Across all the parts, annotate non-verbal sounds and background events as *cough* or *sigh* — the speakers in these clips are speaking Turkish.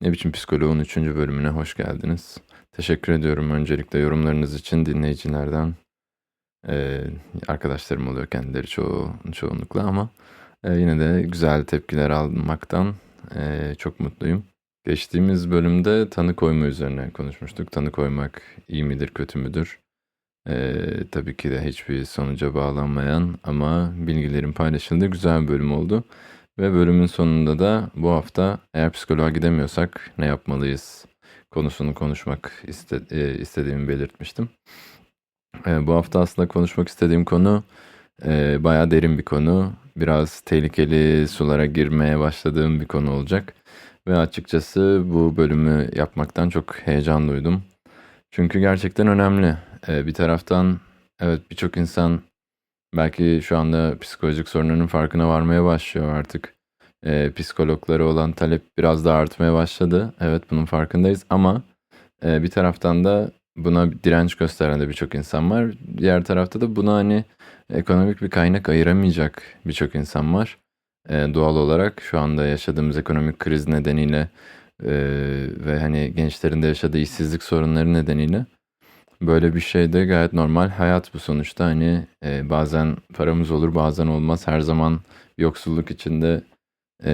Ne biçim psikoloğun 3. bölümüne hoş geldiniz. Teşekkür ediyorum öncelikle yorumlarınız için dinleyicilerden. Ee, arkadaşlarım oluyor kendileri çoğu, çoğunlukla ama e, yine de güzel tepkiler almaktan e, çok mutluyum. Geçtiğimiz bölümde tanı koyma üzerine konuşmuştuk. Tanı koymak iyi midir, kötü müdür? Ee, tabii ki de hiçbir sonuca bağlanmayan ama bilgilerin paylaşıldığı güzel bir bölüm oldu. Ve bölümün sonunda da bu hafta eğer psikoloğa gidemiyorsak ne yapmalıyız konusunu konuşmak iste, e, istediğimi belirtmiştim. E, bu hafta aslında konuşmak istediğim konu e, bayağı derin bir konu. Biraz tehlikeli sulara girmeye başladığım bir konu olacak. Ve açıkçası bu bölümü yapmaktan çok heyecan duydum. Çünkü gerçekten önemli. Bir taraftan evet birçok insan belki şu anda psikolojik sorunların farkına varmaya başlıyor artık. E, psikologlara olan talep biraz daha artmaya başladı. Evet bunun farkındayız ama e, bir taraftan da buna direnç gösteren de birçok insan var. Diğer tarafta da buna hani ekonomik bir kaynak ayıramayacak birçok insan var. E, doğal olarak şu anda yaşadığımız ekonomik kriz nedeniyle e, ve hani gençlerin de yaşadığı işsizlik sorunları nedeniyle böyle bir şey de gayet normal. Hayat bu sonuçta hani e, bazen paramız olur bazen olmaz. Her zaman yoksulluk içinde e,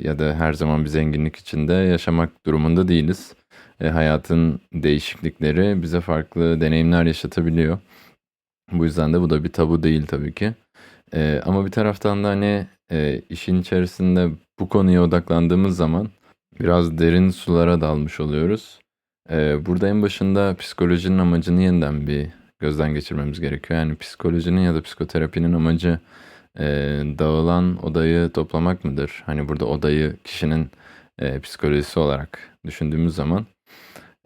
ya da her zaman bir zenginlik içinde yaşamak durumunda değiliz. E, hayatın değişiklikleri bize farklı deneyimler yaşatabiliyor. Bu yüzden de bu da bir tabu değil tabii ki. E, ama bir taraftan da hani e, işin içerisinde bu konuya odaklandığımız zaman biraz derin sulara dalmış oluyoruz. E, burada en başında psikolojinin amacını yeniden bir gözden geçirmemiz gerekiyor. Yani psikolojinin ya da psikoterapinin amacı e, dağılan odayı toplamak mıdır? Hani burada odayı kişinin e, psikolojisi olarak düşündüğümüz zaman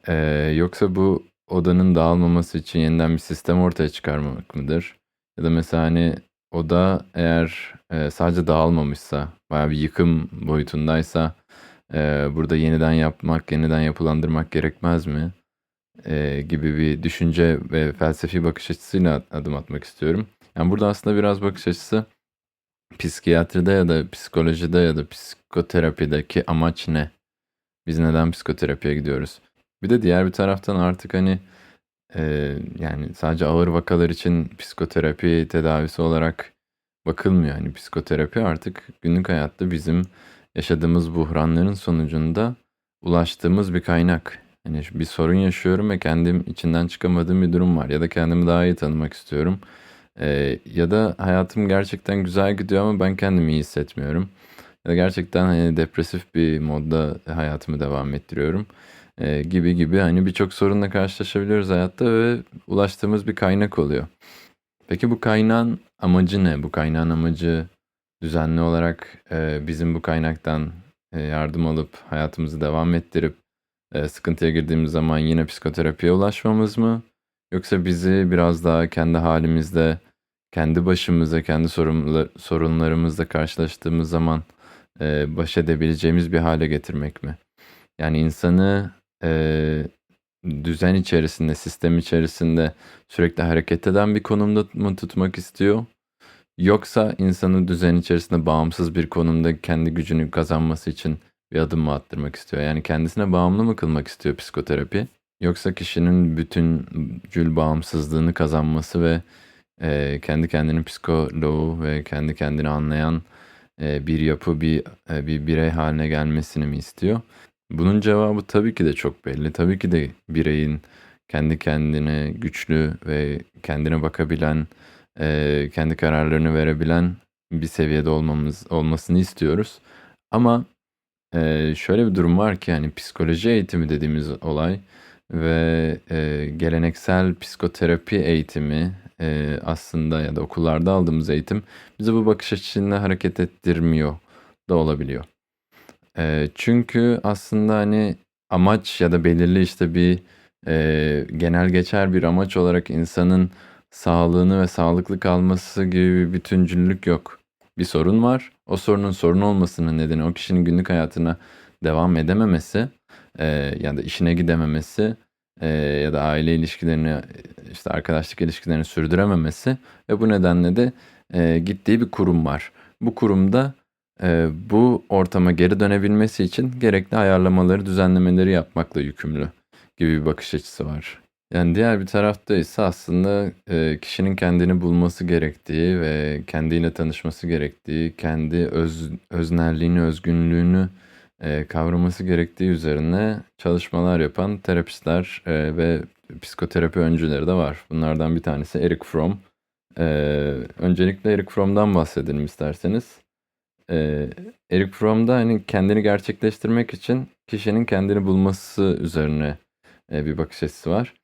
e, yoksa bu odanın dağılmaması için yeniden bir sistem ortaya çıkarmak mıdır? Ya da mesela hani oda eğer sadece dağılmamışsa, bayağı bir yıkım boyutundaysa e, burada yeniden yapmak, yeniden yapılandırmak gerekmez mi? E, gibi bir düşünce ve felsefi bakış açısıyla adım atmak istiyorum. Yani burada aslında biraz bakış açısı psikiyatride ya da psikolojide ya da psikoterapideki amaç ne? Biz neden psikoterapiye gidiyoruz? Bir de diğer bir taraftan artık hani e, yani sadece ağır vakalar için psikoterapi tedavisi olarak bakılmıyor. Hani psikoterapi artık günlük hayatta bizim yaşadığımız buhranların sonucunda ulaştığımız bir kaynak. Hani bir sorun yaşıyorum ve kendim içinden çıkamadığım bir durum var ya da kendimi daha iyi tanımak istiyorum. Ee, ya da hayatım gerçekten güzel gidiyor ama ben kendimi iyi hissetmiyorum. Ya da gerçekten hani depresif bir modda hayatımı devam ettiriyorum. Ee, gibi gibi hani birçok sorunla karşılaşabiliyoruz hayatta ve ulaştığımız bir kaynak oluyor. Peki bu kaynağın amacı ne? Bu kaynağın amacı düzenli olarak e, bizim bu kaynaktan e, yardım alıp hayatımızı devam ettirip e, sıkıntıya girdiğimiz zaman yine psikoterapiye ulaşmamız mı? Yoksa bizi biraz daha kendi halimizde, kendi başımıza, kendi sorunlarımızla karşılaştığımız zaman e, baş edebileceğimiz bir hale getirmek mi? Yani insanı e, düzen içerisinde, sistem içerisinde sürekli hareket eden bir konumda mı tutmak istiyor? Yoksa insanı düzen içerisinde bağımsız bir konumda kendi gücünü kazanması için bir adım mı attırmak istiyor? Yani kendisine bağımlı mı kılmak istiyor psikoterapi? Yoksa kişinin bütün cül bağımsızlığını kazanması ve e, kendi kendinin psikoloğu ve kendi kendini anlayan e, bir yapı, bir, e, bir birey haline gelmesini mi istiyor? Bunun cevabı tabii ki de çok belli. Tabii ki de bireyin kendi kendine güçlü ve kendine bakabilen, e, kendi kararlarını verebilen bir seviyede olmamız olmasını istiyoruz. Ama e, şöyle bir durum var ki hani psikoloji eğitimi dediğimiz olay ve e, geleneksel psikoterapi eğitimi e, aslında ya da okullarda aldığımız eğitim bizi bu bakış açısında hareket ettirmiyor da olabiliyor. E, çünkü aslında hani amaç ya da belirli işte bir e, genel geçer bir amaç olarak insanın sağlığını ve sağlıklı kalması gibi bir bütüncüllük yok. Bir sorun var. O sorunun sorun olmasının nedeni o kişinin günlük hayatına devam edememesi e, ya da işine gidememesi e, ya da aile ilişkilerini işte arkadaşlık ilişkilerini sürdürememesi ve bu nedenle de e, gittiği bir kurum var. Bu kurumda eee, bu ortama geri dönebilmesi için gerekli ayarlamaları, düzenlemeleri yapmakla yükümlü gibi bir bakış açısı var. Yani diğer bir tarafta ise aslında eee, kişinin kendini bulması gerektiği ve kendiyle tanışması gerektiği, kendi öz, öznelliğini, özgünlüğünü eee, kavraması gerektiği üzerine çalışmalar yapan terapistler eee, ve psikoterapi öncüleri de var. Bunlardan bir tanesi Eric Fromm. Öncelikle Eric Fromm'dan bahsedelim isterseniz. Eee, Eric Fromm'da hani kendini gerçekleştirmek için kişinin kendini bulması üzerine bir bakış açısı var.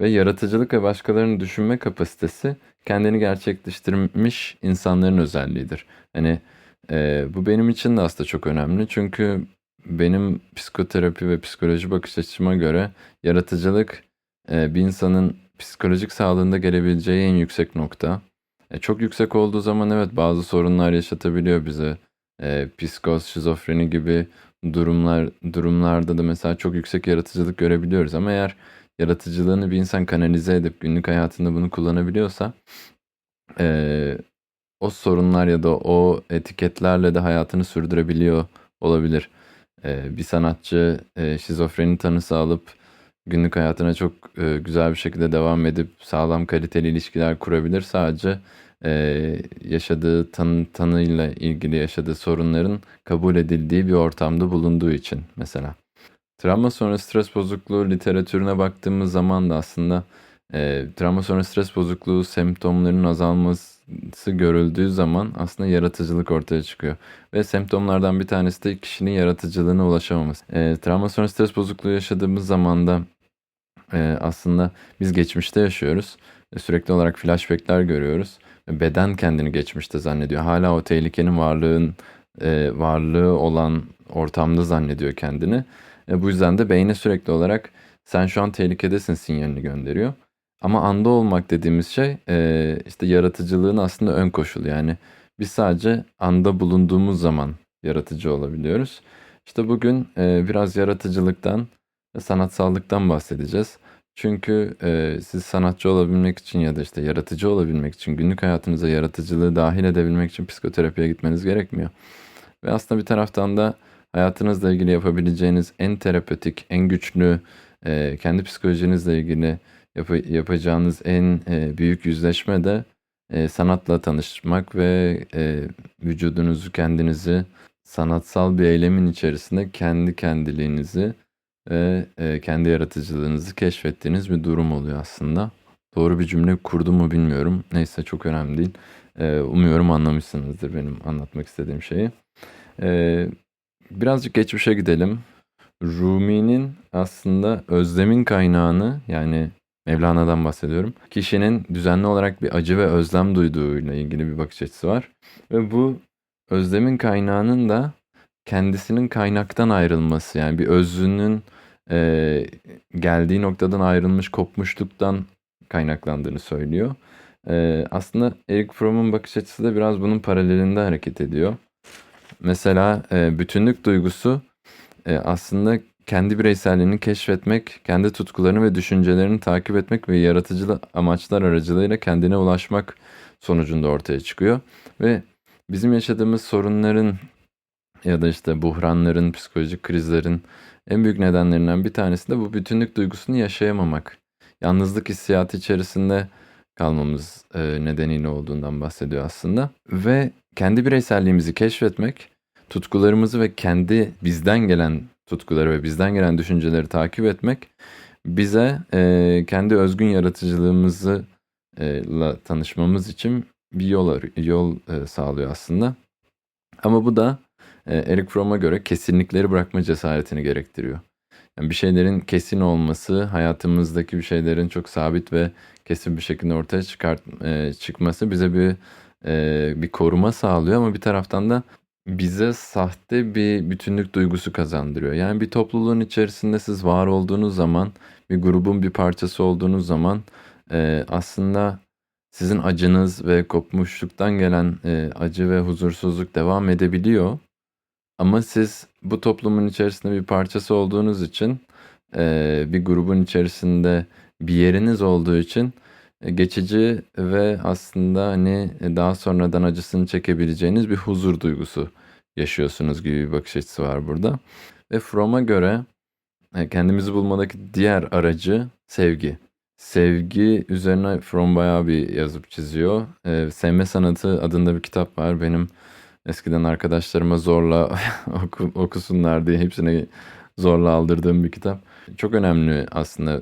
Ve yaratıcılık ve başkalarını düşünme kapasitesi kendini gerçekleştirmiş insanların özelliğidir. Hani eee, bu benim için de aslında çok önemli. Çünkü benim psikoterapi ve psikoloji bakış açıma göre yaratıcılık eee, bir insanın psikolojik sağlığında gelebileceği en yüksek nokta. E, çok yüksek olduğu zaman evet bazı sorunlar yaşatabiliyor bize. E, psikoz, şizofreni gibi durumlar durumlarda da mesela çok yüksek yaratıcılık görebiliyoruz ama eğer yaratıcılığını bir insan kanalize edip günlük hayatında bunu kullanabiliyorsa e, o sorunlar ya da o etiketlerle de hayatını sürdürebiliyor olabilir. E, bir sanatçı e, şizofreni tanısı alıp günlük hayatına çok e, güzel bir şekilde devam edip sağlam kaliteli ilişkiler kurabilir. Sadece e, yaşadığı tanı, tanıyla ilgili yaşadığı sorunların kabul edildiği bir ortamda bulunduğu için mesela. Travma sonrası stres bozukluğu literatürüne baktığımız zaman da aslında e, travma sonrası stres bozukluğu semptomlarının azalması görüldüğü zaman aslında yaratıcılık ortaya çıkıyor. Ve semptomlardan bir tanesi de kişinin yaratıcılığına ulaşamaması. E, travma sonrası stres bozukluğu yaşadığımız zaman da e, aslında biz geçmişte yaşıyoruz. E, sürekli olarak flashbackler görüyoruz. Beden kendini geçmişte zannediyor. Hala o tehlikenin varlığın e, varlığı olan ortamda zannediyor kendini. E, bu yüzden de beyne sürekli olarak sen şu an tehlikedesin sinyalini gönderiyor. Ama anda olmak dediğimiz şey e, işte yaratıcılığın aslında ön koşulu. Yani biz sadece anda bulunduğumuz zaman yaratıcı olabiliyoruz. İşte bugün e, biraz yaratıcılıktan sanatsallıktan bahsedeceğiz. Çünkü e, siz sanatçı olabilmek için ya da işte yaratıcı olabilmek için günlük hayatınıza yaratıcılığı dahil edebilmek için psikoterapiye gitmeniz gerekmiyor. Ve aslında bir taraftan da hayatınızla ilgili yapabileceğiniz en terapötik, en güçlü, e, kendi psikolojinizle ilgili yap- yapacağınız en e, büyük yüzleşme de e, sanatla tanışmak ve vücudunuzu, kendinizi sanatsal bir eylemin içerisinde kendi kendiliğinizi ve kendi yaratıcılığınızı keşfettiğiniz bir durum oluyor aslında. Doğru bir cümle kurdum mu bilmiyorum. Neyse çok önemli değil. Umuyorum anlamışsınızdır benim anlatmak istediğim şeyi. Birazcık geçmişe gidelim. Rumi'nin aslında özlemin kaynağını yani Mevlana'dan bahsediyorum. Kişinin düzenli olarak bir acı ve özlem duyduğuyla ilgili bir bakış açısı var. Ve bu özlemin kaynağının da kendisinin kaynaktan ayrılması yani bir özünün e, geldiği noktadan ayrılmış kopmuşluktan kaynaklandığını söylüyor. E, aslında Eric Fromm'un bakış açısı da biraz bunun paralelinde hareket ediyor. Mesela e, bütünlük duygusu e, aslında kendi bireyselliğini keşfetmek, kendi tutkularını ve düşüncelerini takip etmek ve yaratıcı amaçlar aracılığıyla kendine ulaşmak sonucunda ortaya çıkıyor. Ve bizim yaşadığımız sorunların ya da işte buhranların, psikolojik krizlerin en büyük nedenlerinden bir tanesi de bu bütünlük duygusunu yaşayamamak. Yalnızlık hissiyatı içerisinde kalmamız e, nedeniyle olduğundan bahsediyor aslında. Ve kendi bireyselliğimizi keşfetmek, tutkularımızı ve kendi bizden gelen tutkuları ve bizden gelen düşünceleri takip etmek bize e, kendi özgün yaratıcılığımızı e, la tanışmamız için bir yol yol e, sağlıyor aslında. Ama bu da e, Eric Fromm'a göre kesinlikleri bırakma cesaretini gerektiriyor. Yani bir şeylerin kesin olması, hayatımızdaki bir şeylerin çok sabit ve kesin bir şekilde ortaya çıkart e, çıkması bize bir e, bir koruma sağlıyor ama bir taraftan da bize sahte bir bütünlük duygusu kazandırıyor. Yani bir topluluğun içerisinde siz var olduğunuz zaman, bir grubun bir parçası olduğunuz zaman e, aslında sizin acınız ve kopmuşluktan gelen e, acı ve huzursuzluk devam edebiliyor. Ama siz bu toplumun içerisinde bir parçası olduğunuz için, e, bir grubun içerisinde bir yeriniz olduğu için geçici ve aslında hani daha sonradan acısını çekebileceğiniz bir huzur duygusu yaşıyorsunuz gibi bir bakış açısı var burada. Ve Fromm'a göre e, kendimizi bulmadaki diğer aracı sevgi. Sevgi üzerine Fromm bayağı bir yazıp çiziyor. Ee, Sevme Sanatı adında bir kitap var. Benim eskiden arkadaşlarıma zorla *laughs* oku, okusunlar diye hepsine zorla aldırdığım bir kitap. Çok önemli aslında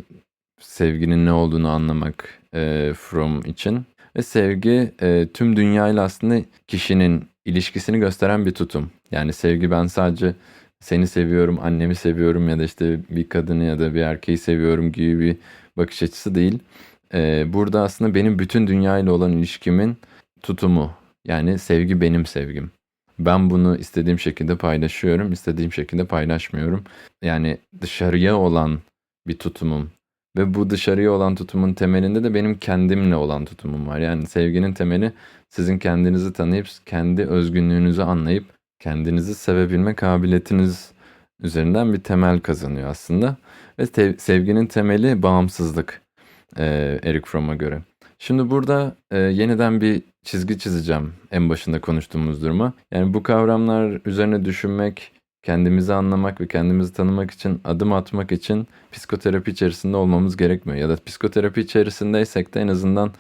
sevginin ne olduğunu anlamak e, Fromm için. Ve sevgi e, tüm dünyayla aslında kişinin ilişkisini gösteren bir tutum. Yani sevgi ben sadece seni seviyorum, annemi seviyorum ya da işte bir kadını ya da bir erkeği seviyorum gibi bir bakış açısı değil. Ee, burada aslında benim bütün dünyayla olan ilişkimin tutumu. Yani sevgi benim sevgim. Ben bunu istediğim şekilde paylaşıyorum, istediğim şekilde paylaşmıyorum. Yani dışarıya olan bir tutumum. Ve bu dışarıya olan tutumun temelinde de benim kendimle olan tutumum var. Yani sevginin temeli sizin kendinizi tanıyıp, kendi özgünlüğünüzü anlayıp, kendinizi sevebilme kabiliyetiniz üzerinden bir temel kazanıyor aslında. Ve sevginin temeli bağımsızlık e, Eric Fromm'a göre. Şimdi burada e, yeniden bir çizgi çizeceğim en başında konuştuğumuz duruma. Yani bu kavramlar üzerine düşünmek, kendimizi anlamak ve kendimizi tanımak için, adım atmak için psikoterapi içerisinde olmamız gerekmiyor. Ya da psikoterapi içerisindeysek de en azından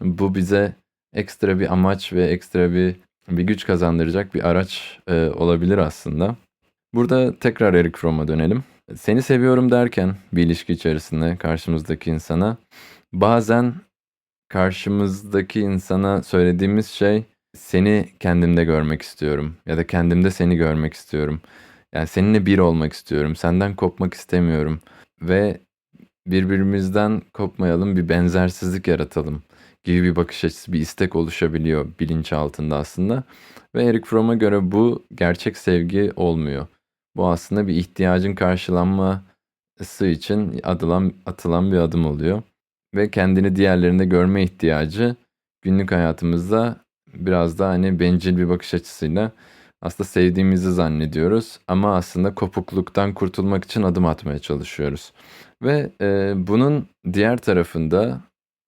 bu bize ekstra bir amaç ve ekstra bir bir güç kazandıracak bir araç e, olabilir aslında. Burada tekrar Eric Fromm'a dönelim. Seni seviyorum derken bir ilişki içerisinde karşımızdaki insana bazen karşımızdaki insana söylediğimiz şey seni kendimde görmek istiyorum ya da kendimde seni görmek istiyorum. Yani seninle bir olmak istiyorum. Senden kopmak istemiyorum ve birbirimizden kopmayalım, bir benzersizlik yaratalım gibi bir bakış açısı, bir istek oluşabiliyor bilinç altında aslında. Ve Eric Fromm'a göre bu gerçek sevgi olmuyor. Bu aslında bir ihtiyacın karşılanması için atılan, atılan bir adım oluyor. Ve kendini diğerlerinde görme ihtiyacı günlük hayatımızda biraz daha hani bencil bir bakış açısıyla aslında sevdiğimizi zannediyoruz ama aslında kopukluktan kurtulmak için adım atmaya çalışıyoruz. Ve e, bunun diğer tarafında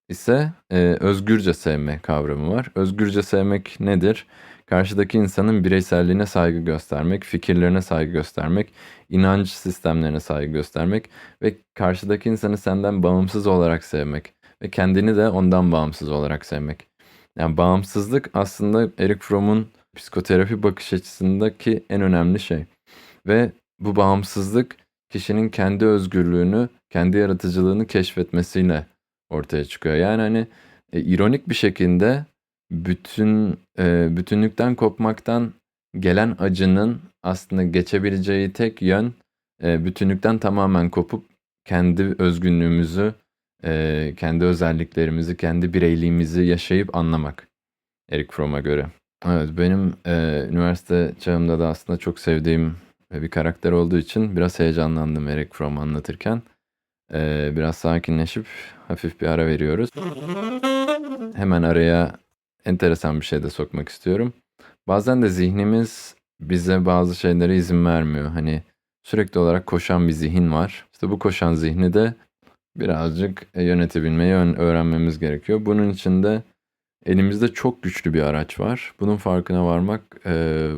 ise e, özgürce sevme kavramı var. Özgürce sevmek nedir? Karşıdaki insanın bireyselliğine saygı göstermek, fikirlerine saygı göstermek, inanç sistemlerine saygı göstermek ve karşıdaki insanı senden bağımsız olarak sevmek ve kendini de ondan bağımsız olarak sevmek. Yani bağımsızlık aslında Eric Fromm'un psikoterapi bakış açısındaki en önemli şey. Ve bu bağımsızlık kişinin kendi özgürlüğünü, kendi yaratıcılığını keşfetmesiyle ortaya çıkıyor. Yani hani e, ironik bir şekilde bütün e, bütünlükten kopmaktan gelen acının aslında geçebileceği tek yön e, bütünlükten tamamen kopup kendi özgünlüğümüzü, e, kendi özelliklerimizi, kendi bireyliğimizi yaşayıp anlamak. Eric Fromm'a göre. Evet, benim e, üniversite çağımda da aslında çok sevdiğim bir karakter olduğu için biraz heyecanlandım Eric Fromm anlatırken. E, biraz sakinleşip hafif bir ara veriyoruz. Hemen araya enteresan bir şey de sokmak istiyorum. Bazen de zihnimiz bize bazı şeylere izin vermiyor. Hani sürekli olarak koşan bir zihin var. İşte bu koşan zihni de birazcık yönetebilmeyi öğrenmemiz gerekiyor. Bunun için de elimizde çok güçlü bir araç var. Bunun farkına varmak e,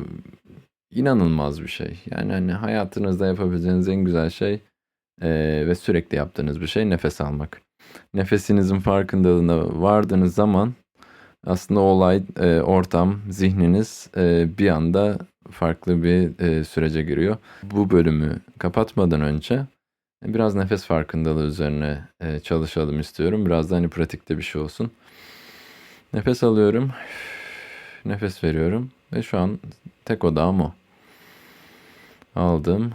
inanılmaz bir şey. Yani hani hayatınızda yapabileceğiniz en güzel şey e, ve sürekli yaptığınız bir şey nefes almak. Nefesinizin farkındalığına vardığınız zaman aslında olay, e, ortam, zihniniz e, bir anda farklı bir e, sürece giriyor. Bu bölümü kapatmadan önce biraz nefes farkındalığı üzerine e, çalışalım istiyorum. Biraz da hani pratikte bir şey olsun. Nefes alıyorum. Nefes veriyorum. Ve şu an tek odağım o. Aldım.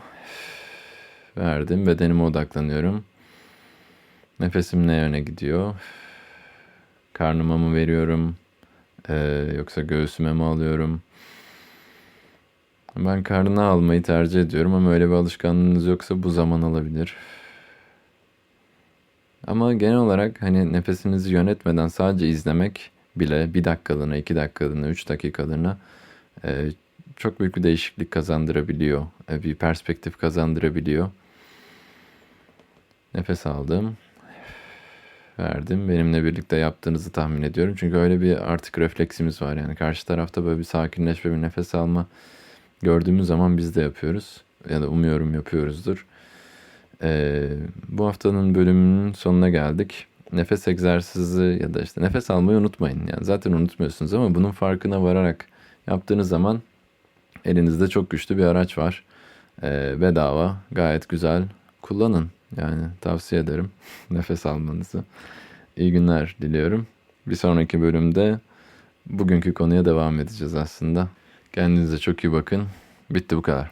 Verdim. Bedenime odaklanıyorum. Nefesim ne yöne gidiyor? Karnıma mı veriyorum? Ee, yoksa göğsüme mi alıyorum? Ben karnına almayı tercih ediyorum ama öyle bir alışkanlığınız yoksa bu zaman alabilir. Ama genel olarak hani nefesinizi yönetmeden sadece izlemek bile bir dakikalığına, iki dakikalığına, üç dakikalığına e, çok büyük bir değişiklik kazandırabiliyor. E, bir perspektif kazandırabiliyor. Nefes aldım. Verdim. Benimle birlikte yaptığınızı tahmin ediyorum. Çünkü öyle bir artık refleksimiz var. Yani karşı tarafta böyle bir sakinleşme, bir nefes alma gördüğümüz zaman biz de yapıyoruz. Ya da umuyorum yapıyoruzdur. Ee, bu haftanın bölümünün sonuna geldik. Nefes egzersizi ya da işte nefes almayı unutmayın. Yani zaten unutmuyorsunuz ama bunun farkına vararak yaptığınız zaman elinizde çok güçlü bir araç var. Ee, bedava, gayet güzel. Kullanın. Yani tavsiye ederim *laughs* nefes almanızı. İyi günler diliyorum. Bir sonraki bölümde bugünkü konuya devam edeceğiz aslında. Kendinize çok iyi bakın. Bitti bu kadar.